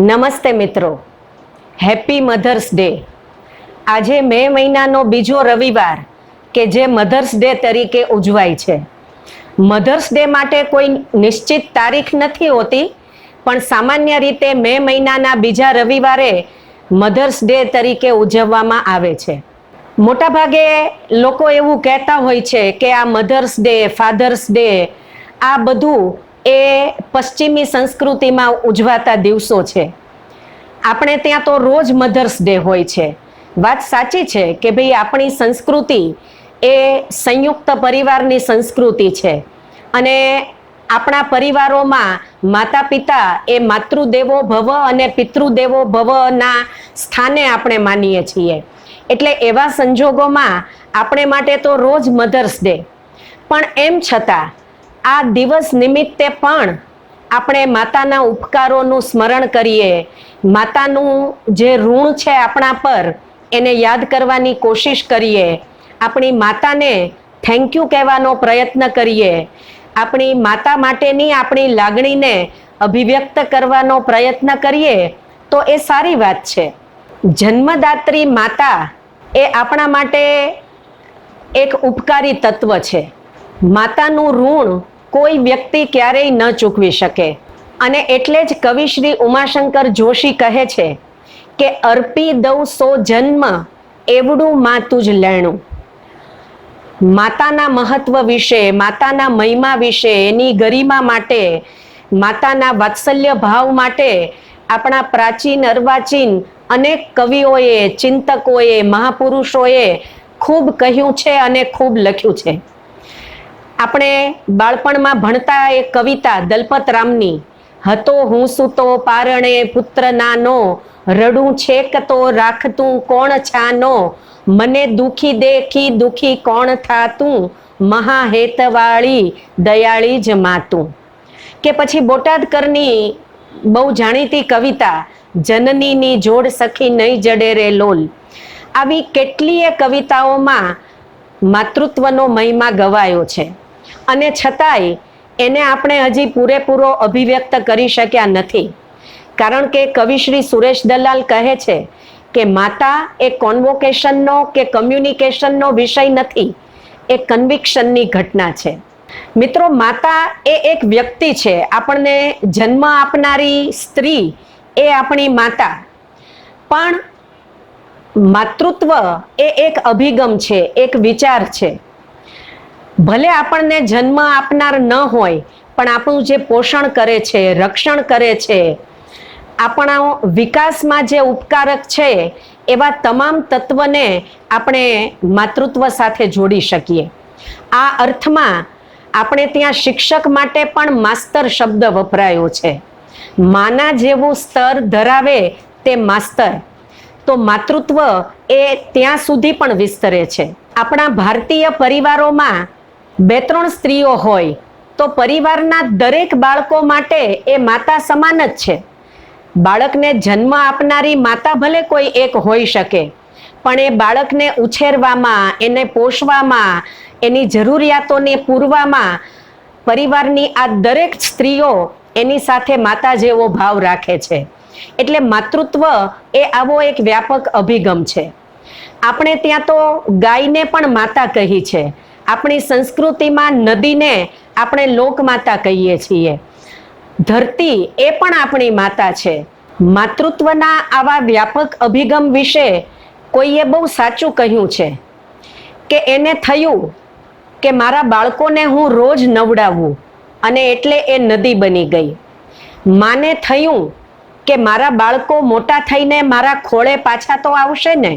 નમસ્તે મિત્રો. Happy mothers day આજે મે મહિનાનો બીજો રવિવાર કે જે મધર્સ ડે તરીકે ઉજવાય છે. મધર્સ ડે માટે કોઈ નિશ્ચિત તારીખ નથી હોતી, પણ સામાન્ય રીતે મે મહિનાના બીજા રવિવારે મધર્સ ડે તરીકે ઉજવવામાં આવે છે. મોટાભાગે લોકો એવું કહેતા હોય છે કે આ મધર્સ ડે ફાધર્સ ડે આ બધું એ પશ્ચિમી સંસ્કૃતિમાં ઉજવાતા દિવસો છે. આપણે ત્યાં તો રોજ મધર્સ ડે હોય છે. વાત સાચી છે કે ભાઈ આપણી સંસ્કૃતિ એ સંયુક્ત પરિવારની સંસ્કૃતિ છે. અને આપણા પરિવારોમાં માતા પિતા એ માતૃદેવો ભવ અને પિતૃદેવો ભવના સ્થાને આપણે માનીએ છીએ. એટલે એવા સંજોગોમાં આપણે માટે તો રોજ મધર્સ ડે પણ એમ છતાં આ દિવસ નિમિત્તે પણ આપણે માતાના ઉપકારોનું સ્મરણ કરીએ. માતાનું જે ઋણ છે આપણા પર, એને યાદ કરવાની કોશિશ કરીએ. આપણી માતાને થેન્ક યુ કહેવાનો પ્રયત્ન કરીએ. આપણી માતા માટેની આપણી લાગણીને અભિવ્યક્ત કરવાનો પ્રયત્ન કરીએ, તો એ સારી વાત છે. જન્મદાત્રી માતા એ આપણા માટે એક ઉપકારી તત્વ છે. માતાનું ઋણ કોઈ વ્યક્તિ ક્યારેય ન ચૂકવી શકે. અને એટલે જ કવિ શ્રી ઉમાશંકર જોશી કહે છે કે અર્પી દઉં સો જન્મ, એવડું માતું જ લેણું. માતાના મહત્વ વિશે, માતાના મહિમા વિશે, એની ગરિમા માટે, માતાના વાત્સલ્ય ભાવ માટે આપણા પ્રાચીન, અર્વાચીન અનેક કવિઓએ, ચિંતકોએ, મહાપુરુષોએ ખૂબ કહ્યું છે અને ખૂબ લખ્યું છે. આપણે બાળપણમાં ભણતા એક કવિતા દલપત રામની, હતો હું સૂતો પારણે પુત્ર નાનો, રડું છેક તો રાખતું કોણ છાનો, મને દુખી દેખી દુખી કોણ થાતું, મહાહેતવાળી દયાળી જ માતું. કે પછી બોટાદકરની બહુ જાણીતી કવિતા, જનનીની જોડ સખી નહીં જડે રે લોલ. આવી કેટલીય કવિતાઓમાં માતૃત્વનો મહિમા ગવાયો છે. અને છતાંય એને આપણે હજી પૂરેપૂરો અભિવ્યક્ત કરી શક્યા નથી. કારણ કે કવિશ્રી સુરેશ દલાલ કહે છે કે માતા એ કોન્વોકેશનનો કે કમ્યુનિકેશનનો વિષય નથી, એ કન્વિક્શનની ઘટના છે. મિત્રો, માતા એ એક વ્યક્તિ છે. આપણને જન્મ આપનારી સ્ત્રી એ આપણી માતા. પણ માતૃત્વ એ એક અભિગમ છે, એક વિચાર છે. ભલે આપણને જન્મ આપનાર ન હોય, પણ આપણું જે પોષણ કરે છે, રક્ષણ કરે છે, આપણા વિકાસમાં જે ઉપકારક છે, એવા તમામ તત્વને આપણે માતૃત્વ સાથે જોડી શકીએ. આ અર્થમાં આપણે ત્યાં શિક્ષક માટે પણ માસ્તર શબ્દ વપરાયો છે. માના જેવું સ્તર ધરાવે તે માસ્તર. તો માતૃત્વ એ ત્યાં સુધી પણ વિસ્તરે છે. આપણા ભારતીય પરિવારોમાં બે ત્રણ સ્ત્રીઓ હોય, તો પરિવારના દરેક બાળકો માટે એ માતા સમાન જ છે. બાળકને જન્મ આપનારી માતા ભલે કોઈ એક હોઈ શકે, પણ એ બાળકને ઉછેરવામાં, એને પોષવામાં, એની જરૂરિયાતોને પૂરવામાં, પરિવારની આ દરેક સ્ત્રીઓ એની સાથે માતા જેવો ભાવ રાખે છે. એટલે માતૃત્વ એ આવો એક વ્યાપક અભિગમ છે. આપણે ત્યાં તો ગાયને પણ માતા કહી છે. આપણી સંસ્કૃતિમાં નદીને આપણે લોકમાતા કહીએ છીએ. ધરતી એ પણ આપણી માતા છે. માતૃત્વના આવા વ્યાપક અભિગમ વિશે કોઈએ બહુ સાચું કહ્યું છે કે એને થયું કે મારા બાળકોને હું રોજ નવડાવું અને એટલે એ નદી બની ગઈ. માને થયું કે મારા બાળકો મોટા થઈને મારા ખોળે પાછા તો આવશે ને?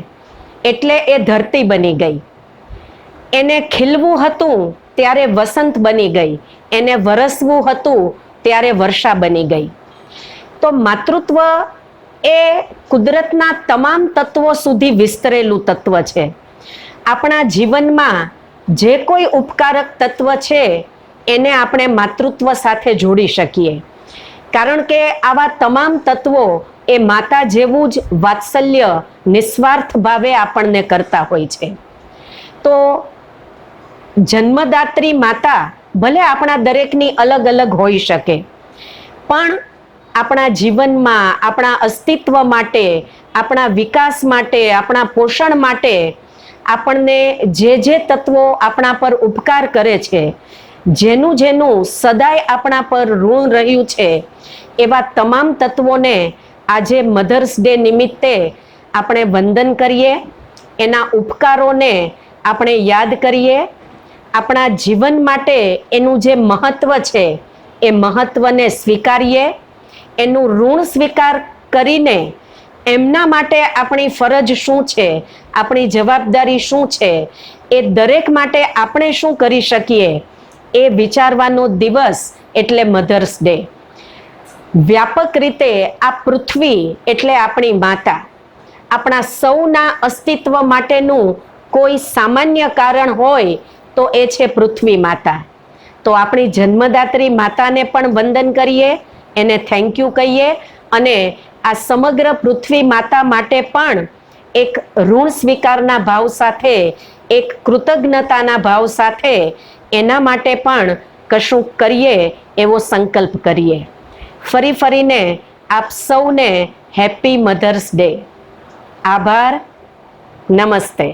એટલે એ ધરતી બની ગઈ. એને ખીલવું હતું ત્યારે વસંત બની ગઈ. એને વરસવું હતું ત્યારે વર્ષા બની ગઈ. તો માતૃત્વ એ કુદરતના તમામ તત્વો સુધી વિસ્તરેલું તત્વ છે. આપણા જીવનમાં જે કોઈ ઉપકારક તત્વ છે, એને આપણે માતૃત્વ સાથે જોડી શકીએ. કારણ કે આવા તમામ તત્વો એ માતા જેવું જ વાત્સલ્ય, નિસ્વાર્થ ભાવે આપણને કરતા હોય છે. તો જન્મદાત્રી માતા ભલે આપણા દરેકની અલગ અલગ હોઈ શકે, પણ આપણા જીવનમાં, આપણા અસ્તિત્વ માટે, આપણા વિકાસ માટે, આપણા પોષણ માટે આપણને જે જે તત્વો આપણા પર ઉપકાર કરે છે, જેનું જેનું સદાય આપણા પર ઋણ રહ્યું છે, એવા તમામ તત્વોને આજે મધર્સ ડે નિમિત્તે આપણે વંદન કરીએ, એના ઉપકારોને આપણે યાદ કરીએ આપણા જીવન માટે એનું જે મહત્વ છે, એ મહત્વને સ્વીકારીએ, એનું ઋણ સ્વીકાર કરીને એમના માટે આપણી ફરજ શું છે, આપણી જવાબદારી શું છે, એ દરેક માટે આપણે શું કરી શકીએ, એ વિચારવાનો દિવસ એટલે મધર્સ ડે વ્યાપક રીતે આ પૃથ્વી એટલે આપણી માતા. આપણા સૌના અસ્તિત્વ માટેનું કોઈ સામાન્ય કારણ હોય તો એ છે પૃથ્વી માતા. તો આપણી જન્મદાત્રી માતાને પણ વંદન કરીએ, એને થેન્ક યુ કહીએ અને આ સમગ્ર પૃથ્વી માતા માટે પણ એક ઋણ સ્વીકારના ભાવ સાથે, એક કૃતજ્ઞતાના ભાવ સાથે એના માટે પણ કશું કરીએ એવો સંકલ્પ કરીએ. ફરી ફરીને આપ સૌને હેપી મધર્સ ડે આભાર. નમસ્તે.